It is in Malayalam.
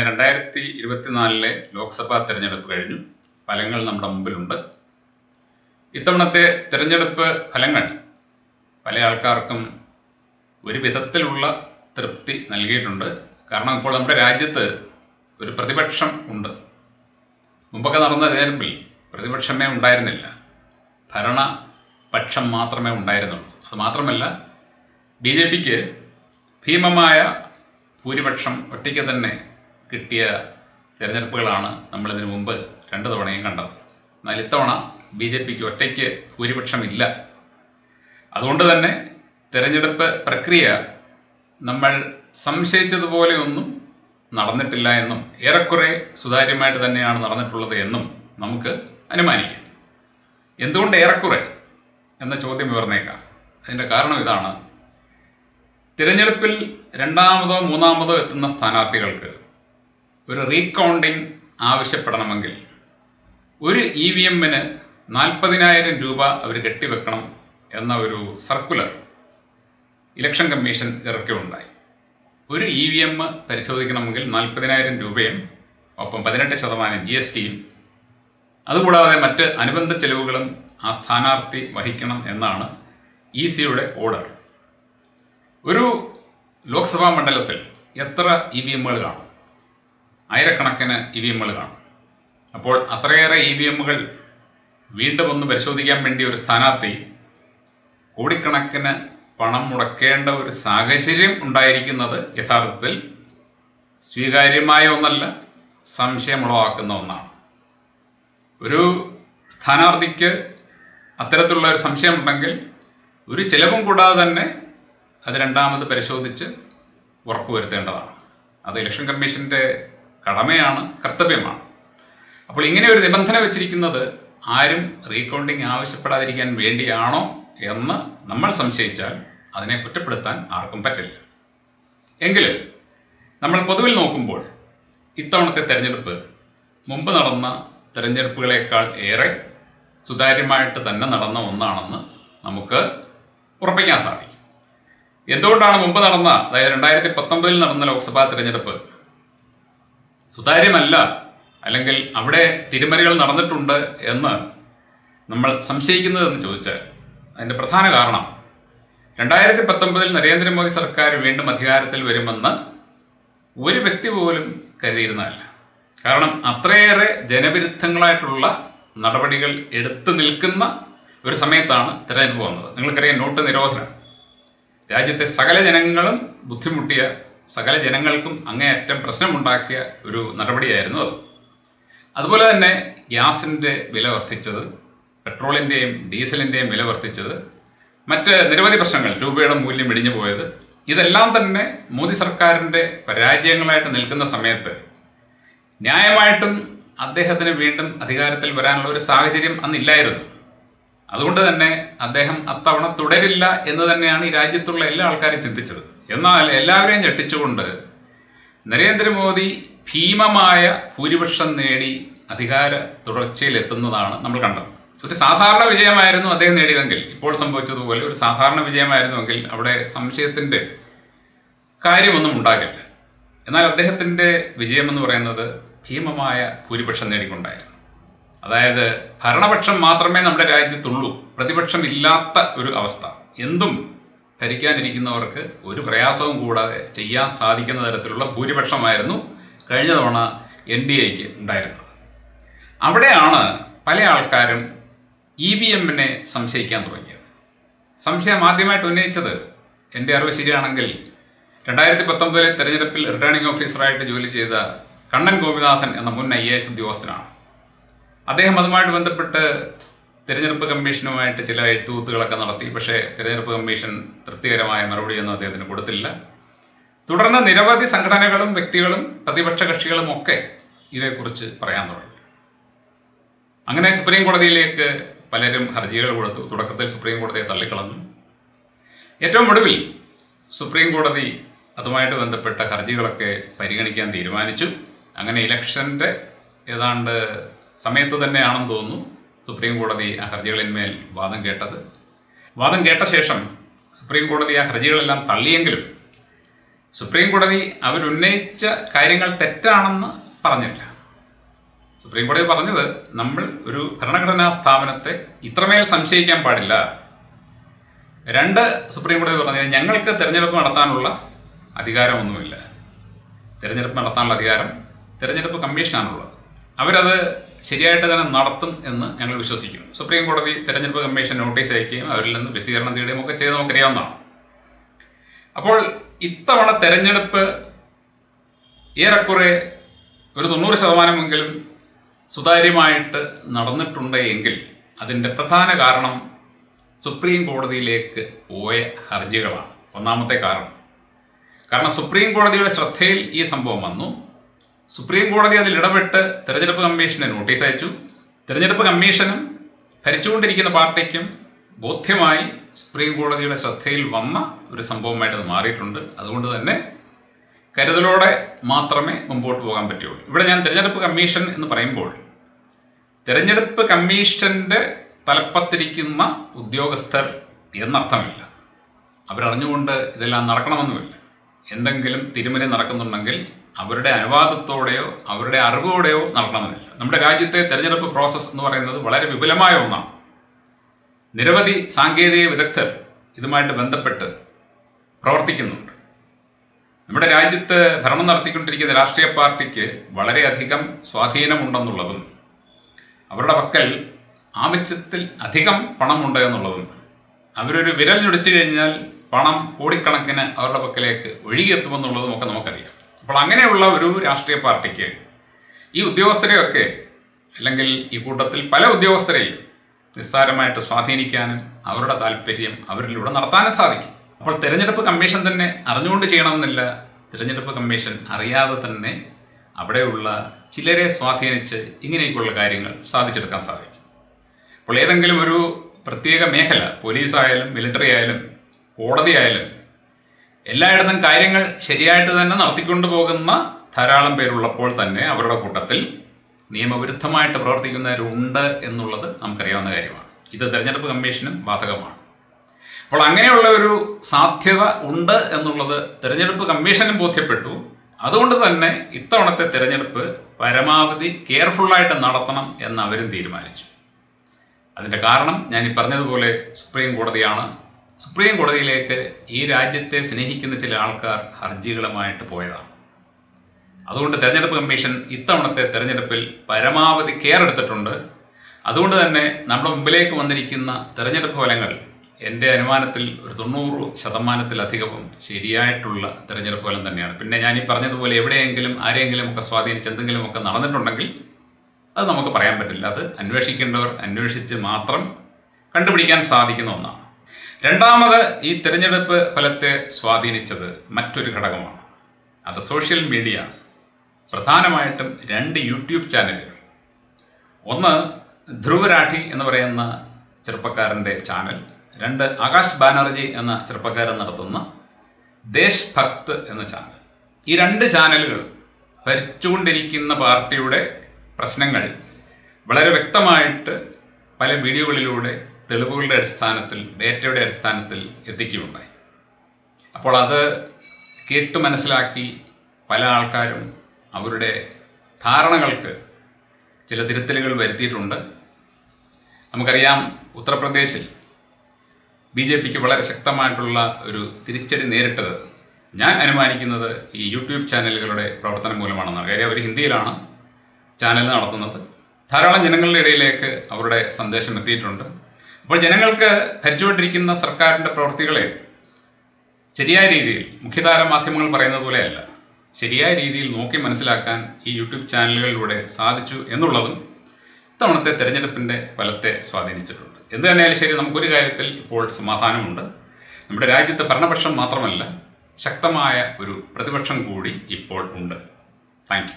അങ്ങനെ രണ്ടായിരത്തി ഇരുപത്തിനാലിലെ ലോക്സഭാ തെരഞ്ഞെടുപ്പ് കഴിഞ്ഞു. ഫലങ്ങൾ നമ്മുടെ മുമ്പിലുണ്ട്. ഇത്തവണത്തെ തെരഞ്ഞെടുപ്പ് ഫലങ്ങൾ പല ആൾക്കാർക്കും ഒരു വിധത്തിലുള്ള തൃപ്തി നൽകിയിട്ടുണ്ട്. കാരണം ഇപ്പോൾ നമ്മുടെ രാജ്യത്ത് ഒരു പ്രതിപക്ഷം ഉണ്ട്. മുമ്പൊക്കെ നടന്ന തെരഞ്ഞെടുപ്പിൽ പ്രതിപക്ഷമേ ഉണ്ടായിരുന്നില്ല. ഭരണപക്ഷം മാത്രമേ ഉണ്ടായിരുന്നുള്ളൂ. അത് മാത്രമല്ല ബി ജെ പിക്ക് ഭീമമായ ഭൂരിപക്ഷം ഒറ്റയ്ക്ക് തന്നെ കിട്ടിയ തിരഞ്ഞെടുപ്പുകളാണ് നമ്മളിതിനു മുമ്പ് രണ്ട് തവണയും കണ്ടത്. എന്നാൽ ഇത്തവണ ബി ജെ പിക്ക് ഒറ്റയ്ക്ക് ഭൂരിപക്ഷമില്ല. അതുകൊണ്ട് തന്നെ തിരഞ്ഞെടുപ്പ് പ്രക്രിയ നമ്മൾ സംശയിച്ചതുപോലെ ഒന്നും നടന്നിട്ടില്ല എന്നും ഏറെക്കുറെ സുതാര്യമായിട്ട് തന്നെയാണ് നടന്നിട്ടുള്ളത് എന്നും നമുക്ക് അനുമാനിക്കാം. എന്തുകൊണ്ട് ഏറെക്കുറെ എന്ന ചോദ്യം ഉയർന്നേക്കാം. അതിന്റെ കാരണം ഇതാണ്. തിരഞ്ഞെടുപ്പിൽ രണ്ടാമതോ മൂന്നാമതോ എത്തുന്ന സ്ഥാനാർത്ഥികൾക്ക് ഒരു റീകൗണ്ടിംഗ് ആവശ്യപ്പെടണമെങ്കിൽ ഒരു ഇ വി എമ്മിന് നാൽപ്പതിനായിരം രൂപ അവർ കെട്ടിവെക്കണം എന്ന ഒരു സർക്കുലർ ഇലക്ഷൻ കമ്മീഷൻ ഇറക്കുകയുണ്ടായി ഒരു ഇ വി എം പരിശോധിക്കണമെങ്കിൽ നാൽപ്പതിനായിരം രൂപയും ഒപ്പം പതിനെട്ട് ശതമാനം ജി എസ് ടിയും അതുകൂടാതെ മറ്റ് അനുബന്ധ ചെലവുകളും ആ സ്ഥാനാർത്ഥി വഹിക്കണം എന്നാണ് ഇ സിയുടെ ഓർഡർ ഒരു ലോക്സഭാ മണ്ഡലത്തിൽ എത്ര ഇ വി എമ്മുകൾ കാണും? ആയിരക്കണക്കിന് ഇ വി എമ്മുകൾ കാണും. അപ്പോൾ അത്രയേറെ ഇ വി എമ്മുകൾ വീണ്ടും ഒന്ന് പരിശോധിക്കാൻ വേണ്ടി ഒരു സ്ഥാനാർത്ഥി കോടിക്കണക്കിന് പണം മുടക്കേണ്ട ഒരു സാഹചര്യം ഉണ്ടായിരിക്കുന്നത് യഥാർത്ഥത്തിൽ സ്വീകാര്യമായ ഒന്നല്ല സംശയമുളവാക്കുന്ന ഒന്നാണ്. ഒരു സ്ഥാനാർത്ഥിക്ക് അത്തരത്തിലുള്ള ഒരു സംശയമുണ്ടെങ്കിൽ ഒരു ചിലവും കൂടാതെ തന്നെ അത് രണ്ടാമത് പരിശോധിച്ച് ഉറപ്പുവരുത്തേണ്ടതാണ്. അത് ഇലക്ഷൻ കമ്മീഷന്റെ കടമയാണ് കർത്തവ്യമാണ്. അപ്പോൾ ഇങ്ങനെ ഒരു നിബന്ധന വെച്ചിരിക്കുന്നത് ആരും റീകൗണ്ടിങ് ആവശ്യപ്പെടാതിരിക്കാൻ വേണ്ടിയാണോ എന്ന് നമ്മൾ സംശയിച്ചാൽ അതിനെ കുറ്റപ്പെടുത്താൻ ആർക്കും പറ്റില്ല. എങ്കിലും നമ്മൾ പൊതുവിൽ നോക്കുമ്പോൾ ഇത്തവണത്തെ തെരഞ്ഞെടുപ്പ് മുമ്പ് നടന്ന തെരഞ്ഞെടുപ്പുകളേക്കാൾ ഏറെ സുതാര്യമായിട്ട് തന്നെ നടന്ന ഒന്നാണെന്ന് നമുക്ക് ഉറപ്പിക്കാൻ സാധിക്കും. എന്തുകൊണ്ടാണ് മുമ്പ് നടന്ന അതായത് രണ്ടായിരത്തി പത്തൊമ്പതിൽ നടന്ന ലോക്സഭാ തെരഞ്ഞെടുപ്പ് സുതാര്യമല്ല. അല്ലെങ്കിൽ അവിടെ തിരിമറികൾ നടന്നിട്ടുണ്ട് എന്ന് നമ്മൾ സംശയിക്കുന്നതെന്ന് ചോദിച്ചാൽ അതിന്റെ പ്രധാന കാരണം രണ്ടായിരത്തി പത്തൊമ്പതിൽ നരേന്ദ്രമോദി സർക്കാർ വീണ്ടും അധികാരത്തിൽ വരുമെന്ന് ഒരു വ്യക്തി പോലും കരുതിയിരുന്നതല്ല. കാരണം അത്രയേറെ ജനവിരുദ്ധങ്ങളായിട്ടുള്ള നടപടികൾ എടുത്തു നിൽക്കുന്ന ഒരു സമയത്താണ് തിരഞ്ഞെടുപ്പ് വന്നത്. നിങ്ങൾക്കറിയാം നോട്ട് നിരോധനം. രാജ്യത്തെ സകല ജനങ്ങളും ബുദ്ധിമുട്ടിയ സകല ജനങ്ങൾക്കും അങ്ങേയറ്റം പ്രശ്നമുണ്ടാക്കിയ ഒരു നടപടിയായിരുന്നു അത്. അതുപോലെ തന്നെ ഗ്യാസിന്റെ വില വർദ്ധിച്ചത് പെട്രോളിന്റെയും ഡീസലിന്റെയും വില വർദ്ധിച്ചത് മറ്റ് നിരവധി പ്രശ്നങ്ങൾ രൂപയുടെ മൂല്യം ഇടിഞ്ഞു പോയത്. ഇതെല്ലാം തന്നെ മോദി സർക്കാരിന്റെ പരാജയങ്ങളായിട്ട് നിൽക്കുന്ന സമയത്ത് ന്യായമായിട്ടും അദ്ദേഹത്തിന് വീണ്ടും അധികാരത്തിൽ വരാനുള്ള ഒരു സാഹചര്യം അന്നില്ലായിരുന്നു. അതുകൊണ്ട് തന്നെ അദ്ദേഹം അത്തവണ തുടരില്ല എന്ന് തന്നെയാണ് ഈ രാജ്യത്തുള്ള എല്ലാ ആൾക്കാരും ചിന്തിച്ചത്. എന്നാൽ എല്ലാവരെയും ഞെട്ടിച്ചുകൊണ്ട് നരേന്ദ്രമോദി ഭീമമായ ഭൂരിപക്ഷം നേടി അധികാര തുടർച്ചയിലെത്തുന്നതാണ് നമ്മൾ കണ്ടത്. ഒരു സാധാരണ വിജയമായിരുന്നു അദ്ദേഹം നേടിയതെങ്കിൽ ഇപ്പോൾ സംഭവിച്ചതുപോലെ ഒരു സാധാരണ വിജയമായിരുന്നുവെങ്കിൽ അവിടെ സംശയത്തിന്റെ കാര്യമൊന്നും ഉണ്ടാകില്ല. എന്നാൽ അദ്ദേഹത്തിന്റെ വിജയമെന്ന് പറയുന്നത് ഭീമമായ ഭൂരിപക്ഷം നേടിക്കൊണ്ടായിരുന്നു. അതായത് ഭരണപക്ഷം മാത്രമേ നമ്മുടെ രാജ്യത്തുള്ളൂ. പ്രതിപക്ഷം ഇല്ലാത്ത ഒരു അവസ്ഥ. എന്തും ഭരിക്കാനിരിക്കുന്നവർക്ക് ഒരു പ്രയാസവും കൂടാതെ ചെയ്യാൻ സാധിക്കുന്ന തരത്തിലുള്ള ഭൂരിപക്ഷമായിരുന്നു കഴിഞ്ഞ തവണ എൻ ഡി എക്ക് ഉണ്ടായിരുന്നത്. അവിടെയാണ് പല ആൾക്കാരും ഇ വി എമ്മിനെ സംശയിക്കാൻ തുടങ്ങിയത്. സംശയം ആദ്യമായിട്ട് ഉന്നയിച്ചത് എന്റെ അറിവ് ശരിയാണെങ്കിൽ രണ്ടായിരത്തി പത്തൊമ്പതിലെ തെരഞ്ഞെടുപ്പിൽ റിട്ടേണിംഗ് ഓഫീസറായിട്ട് ജോലി ചെയ്ത കണ്ണൻ ഗോപിനാഥൻ എന്ന മുൻ ഐ എ എസ് ഉദ്യോഗസ്ഥനാണ്. അദ്ദേഹം അതുമായിട്ട് ബന്ധപ്പെട്ട് തിരഞ്ഞെടുപ്പ് കമ്മീഷനുമായിട്ട് ചില എഴുത്തുകൂത്തുകളൊക്കെ നടത്തി പക്ഷേ തിരഞ്ഞെടുപ്പ് കമ്മീഷൻ തൃപ്തികരമായ മറുപടിയൊന്നും അദ്ദേഹത്തിന് കൊടുത്തില്ല. തുടർന്ന് നിരവധി സംഘടനകളും വ്യക്തികളും പ്രതിപക്ഷ കക്ഷികളും ഒക്കെ ഇതേക്കുറിച്ച് പറയാൻ തുടങ്ങി. അങ്ങനെ സുപ്രീം കോടതിയിലേക്ക് പലരും ഹർജികൾ കൊടുത്തു. തുടക്കത്തിൽ സുപ്രീം കോടതിയെ തള്ളിക്കളഞ്ഞു. ഏറ്റവും ഒടുവിൽ സുപ്രീം കോടതി അതുമായിട്ട് ബന്ധപ്പെട്ട ഹർജികളൊക്കെ പരിഗണിക്കാൻ തീരുമാനിച്ചു. അങ്ങനെ ഇലക്ഷന്റെ ഏതാണ്ട് സമയത്ത് തന്നെയാണെന്ന് തോന്നുന്നു. സുപ്രീം കോടതി ആ ഹർജികളിന്മേൽ വാദം കേട്ടത്. വാദം കേട്ട ശേഷം സുപ്രീം കോടതി ആ ഹർജികളെല്ലാം തള്ളിയെങ്കിലും സുപ്രീം കോടതി അവരുന്നയിച്ച കാര്യങ്ങൾ തെറ്റാണെന്ന് പറഞ്ഞില്ല. സുപ്രീം കോടതി പറഞ്ഞത് നമ്മൾ ഒരു ഭരണഘടനാ സ്ഥാപനത്തെ ഇത്രമേൽ സംശയിക്കാൻ പാടില്ല. രണ്ട് സുപ്രീം കോടതി പറഞ്ഞത് ഞങ്ങൾക്ക് തിരഞ്ഞെടുപ്പ് നടത്താനുള്ള അധികാരമൊന്നുമില്ല. തിരഞ്ഞെടുപ്പ് നടത്താനുള്ള അധികാരം തിരഞ്ഞെടുപ്പ് കമ്മീഷനാണുള്ളത്. അവരത് ശരിയായിട്ട് തന്നെ നടത്തും എന്ന് ഞങ്ങൾ വിശ്വസിക്കുന്നു. സുപ്രീം കോടതി തെരഞ്ഞെടുപ്പ് കമ്മീഷൻ നോട്ടീസ് അയക്കുകയും അവരിൽ നിന്ന് വിശദീകരണം തേടുകയും ഒക്കെ ചെയ്ത് നമുക്കറിയാവുന്നതാണ്. അപ്പോൾ ഇത്തവണ തെരഞ്ഞെടുപ്പ് ഏറെക്കുറെ ഒരു തൊണ്ണൂറ് ശതമാനമെങ്കിലും സുതാര്യമായിട്ട് നടന്നിട്ടുണ്ട് എങ്കിൽ അതിന്റെ പ്രധാന കാരണം സുപ്രീം കോടതിയിലേക്ക് പോയ ഹർജികളാണ്. ഒന്നാമത്തെ കാരണം. കാരണം സുപ്രീം കോടതിയുടെ ശ്രദ്ധയിൽ ഈ സംഭവം വന്നു. സുപ്രീം കോടതി അതിൽ ഇടപെട്ട് തെരഞ്ഞെടുപ്പ് കമ്മീഷന് നോട്ടീസ് അയച്ചു. തെരഞ്ഞെടുപ്പ് കമ്മീഷനും ഭരിച്ചുകൊണ്ടിരിക്കുന്ന പാർട്ടിക്കും ബോധ്യമായി സുപ്രീം കോടതിയുടെ ശ്രദ്ധയിൽ വന്ന ഒരു സംഭവമായിട്ട് അത് മാറിയിട്ടുണ്ട്. അതുകൊണ്ട് തന്നെ കരുതലോടെ മാത്രമേ മുമ്പോട്ട് പോകാൻ പറ്റുള്ളൂ ഇവിടെ ഞാൻ തിരഞ്ഞെടുപ്പ് കമ്മീഷൻ എന്ന് പറയുമ്പോൾ തിരഞ്ഞെടുപ്പ് കമ്മീഷന്റെ തലപ്പത്തിരിക്കുന്ന ഉദ്യോഗസ്ഥർ എന്നർത്ഥമില്ല. അവരറിഞ്ഞുകൊണ്ട് ഇതെല്ലാം നടക്കണമെന്നുമില്ല. എന്തെങ്കിലും തിരുമറി നടക്കുന്നുണ്ടെങ്കിൽ അവരുടെ അനുവാദത്തോടെയോ അവരുടെ അറിവോടെയോ നടക്കണമെന്നില്ല നമ്മുടെ രാജ്യത്തെ തെരഞ്ഞെടുപ്പ് പ്രോസസ്സ് എന്ന് പറയുന്നത് വളരെ വിപുലമായ ഒന്നാണ്. നിരവധി സാങ്കേതിക വിദഗ്ധർ ഇതുമായിട്ട് ബന്ധപ്പെട്ട് പ്രവർത്തിക്കുന്നുണ്ട്. നമ്മുടെ രാജ്യത്ത് ഭരണം നടത്തിക്കൊണ്ടിരിക്കുന്ന രാഷ്ട്രീയ പാർട്ടിക്ക് വളരെയധികം സ്വാധീനമുണ്ടെന്നുള്ളതും അവരുടെ പക്കൽ ആവശ്യത്തിൽ അധികം പണമുണ്ട് എന്നുള്ളതും അവരൊരു വിരൽ ഞൊടിച്ചു കഴിഞ്ഞാൽ പണം കോടിക്കണക്കിന് അവരുടെ പക്കലേക്ക് ഒഴുകിയെത്തുമെന്നുള്ളതും ഒക്കെ നമുക്കറിയാം. അപ്പോൾ അങ്ങനെയുള്ള ഒരു രാഷ്ട്രീയ പാർട്ടിക്ക് ഈ ഉദ്യോഗസ്ഥരെയൊക്കെ അല്ലെങ്കിൽ ഈ കൂട്ടത്തിൽ പല ഉദ്യോഗസ്ഥരെയും നിസ്സാരമായിട്ട് സ്വാധീനിക്കാനും അവരുടെ താല്പര്യം അവരിലൂടെ നടത്താനും സാധിക്കും. അപ്പോൾ തിരഞ്ഞെടുപ്പ് കമ്മീഷൻ തന്നെ അറിഞ്ഞുകൊണ്ട് ചെയ്യണമെന്നില്ല. തിരഞ്ഞെടുപ്പ് കമ്മീഷൻ അറിയാതെ തന്നെ അവിടെയുള്ള ചിലരെ സ്വാധീനിച്ച് ഇങ്ങനെയൊക്കെയുള്ള കാര്യങ്ങൾ സാധിച്ചെടുക്കാൻ സാധിക്കും. അപ്പോൾ ഏതെങ്കിലും ഒരു പ്രത്യേക മേഖല പോലീസായാലും മിലിറ്ററി ആയാലും കോടതി ആയാലും എല്ലായിടത്തും കാര്യങ്ങൾ ശരിയായിട്ട് തന്നെ നടത്തിക്കൊണ്ടു പോകുന്ന ധാരാളം പേരുള്ളപ്പോൾ തന്നെ അവരുടെ കൂട്ടത്തിൽ നിയമവിരുദ്ധമായിട്ട് പ്രവർത്തിക്കുന്നവരുണ്ട് എന്നുള്ളത് നമുക്കറിയാവുന്ന കാര്യമാണ്. ഇത് തെരഞ്ഞെടുപ്പ് കമ്മീഷനും ബാധകമാണ്. അപ്പോൾ അങ്ങനെയുള്ള ഒരു സാധ്യത ഉണ്ട് എന്നുള്ളത് തെരഞ്ഞെടുപ്പ് കമ്മീഷനും ബോധ്യപ്പെട്ടു. അതുകൊണ്ട് തന്നെ ഇത്തവണത്തെ തെരഞ്ഞെടുപ്പ് പരമാവധി കെയർഫുള്ളായിട്ട് നടത്തണം എന്ന് അവരും തീരുമാനിച്ചു. അതിന്റെ കാരണം ഞാൻ ഈ പറഞ്ഞതുപോലെ സുപ്രീം കോടതിയാണ് സുപ്രീം കോടതിയിലേക്ക് ഈ രാജ്യത്തെ സ്നേഹിക്കുന്ന ചില ആൾക്കാർ ഹർജികളുമായിട്ട് പോയതാണ്. അതുകൊണ്ട് തെരഞ്ഞെടുപ്പ് കമ്മീഷൻ ഇത്തവണത്തെ തെരഞ്ഞെടുപ്പിൽ പരമാവധി കെയർ എടുത്തിട്ടുണ്ട്. അതുകൊണ്ട് തന്നെ നമ്മുടെ മുമ്പിലേക്ക് വന്നിരിക്കുന്ന തെരഞ്ഞെടുപ്പ് ഫലങ്ങൾ എന്റെ അനുമാനത്തിൽ ഒരു തൊണ്ണൂറ് ശതമാനത്തിലധികവും ശരിയായിട്ടുള്ള തെരഞ്ഞെടുപ്പ് ഫലം തന്നെയാണ്. പിന്നെ ഞാൻ ഈ പറഞ്ഞതുപോലെ എവിടെയെങ്കിലും ആരെയെങ്കിലും ഒക്കെ സ്വാധീനിച്ച് എന്തെങ്കിലുമൊക്കെ നടന്നിട്ടുണ്ടെങ്കിൽ അത് നമുക്ക് പറയാൻ പറ്റില്ല. അത് അന്വേഷിക്കേണ്ടവർ അന്വേഷിച്ച് മാത്രം കണ്ടുപിടിക്കാൻ സാധിക്കുന്ന ഒന്നാണ്. രണ്ടാമത് ഈ തിരഞ്ഞെടുപ്പ് ഫലത്തെ സ്വാധീനിച്ചത് മറ്റൊരു ഘടകമാണ്. അത് സോഷ്യൽ മീഡിയ പ്രധാനമായിട്ടും രണ്ട് യൂട്യൂബ് ചാനലുകൾ. ഒന്ന് ധ്രുവരാഠി എന്ന് പറയുന്ന ചെറുപ്പക്കാരന്റെ ചാനൽ രണ്ട് ആകാശ് ബാനർജി എന്ന ചെറുപ്പക്കാരൻ നടത്തുന്ന ദേശ് ഭക്ത് എന്ന ചാനൽ. ഈ രണ്ട് ചാനലുകൾ ഭരിച്ചുകൊണ്ടിരിക്കുന്ന പാർട്ടിയുടെ പ്രശ്നങ്ങൾ വളരെ വ്യക്തമായിട്ട് പല വീഡിയോകളിലൂടെ തെളിവുകളുടെ അടിസ്ഥാനത്തിൽ ഡേറ്റയുടെ അടിസ്ഥാനത്തിൽ എത്തിക്കുകയുണ്ടായി. അപ്പോൾ അത് കേട്ട് മനസ്സിലാക്കി പല ആൾക്കാരും അവരുടെ ധാരണകൾക്ക് ചില തിരുത്തലുകൾ വരുത്തിയിട്ടുണ്ട്. നമുക്കറിയാം ഉത്തർപ്രദേശിൽ ബി ജെ പിക്ക് വളരെ ശക്തമായിട്ടുള്ള ഒരു തിരിച്ചടി നേരിട്ടത്. ഞാൻ അനുമാനിക്കുന്നത് ഈ യൂട്യൂബ് ചാനലുകളുടെ പ്രവർത്തനം മൂലമാണെന്നാണ്. കാര്യം അവർ ഹിന്ദിയിലാണ് ചാനൽ നടത്തുന്നത്. ധാരാളം ജനങ്ങളുടെ ഇടയിലേക്ക് അവരുടെ സന്ദേശം എത്തിയിട്ടുണ്ട്. അപ്പോൾ ജനങ്ങൾക്ക് ഭരിച്ചുകൊണ്ടിരിക്കുന്ന സർക്കാരിന്റെ പ്രവൃത്തികളെ ശരിയായ രീതിയിൽ മുഖ്യധാര മാധ്യമങ്ങൾ പറയുന്നത് പോലെയല്ല. ശരിയായ രീതിയിൽ നോക്കി മനസ്സിലാക്കാൻ ഈ യൂട്യൂബ് ചാനലുകളിലൂടെ സാധിച്ചു എന്നുള്ളതും ഇത്തവണത്തെ തെരഞ്ഞെടുപ്പിന്റെ ഫലത്തെ സ്വാധീനിച്ചിട്ടുണ്ട്. എന്ത് തന്നെയാലും ശരി നമുക്കൊരു കാര്യത്തിൽ ഇപ്പോൾ സമാധാനമുണ്ട്. നമ്മുടെ രാജ്യത്ത് ഭരണപക്ഷം മാത്രമല്ല ശക്തമായ ഒരു പ്രതിപക്ഷം കൂടി ഇപ്പോൾ ഉണ്ട്. താങ്ക്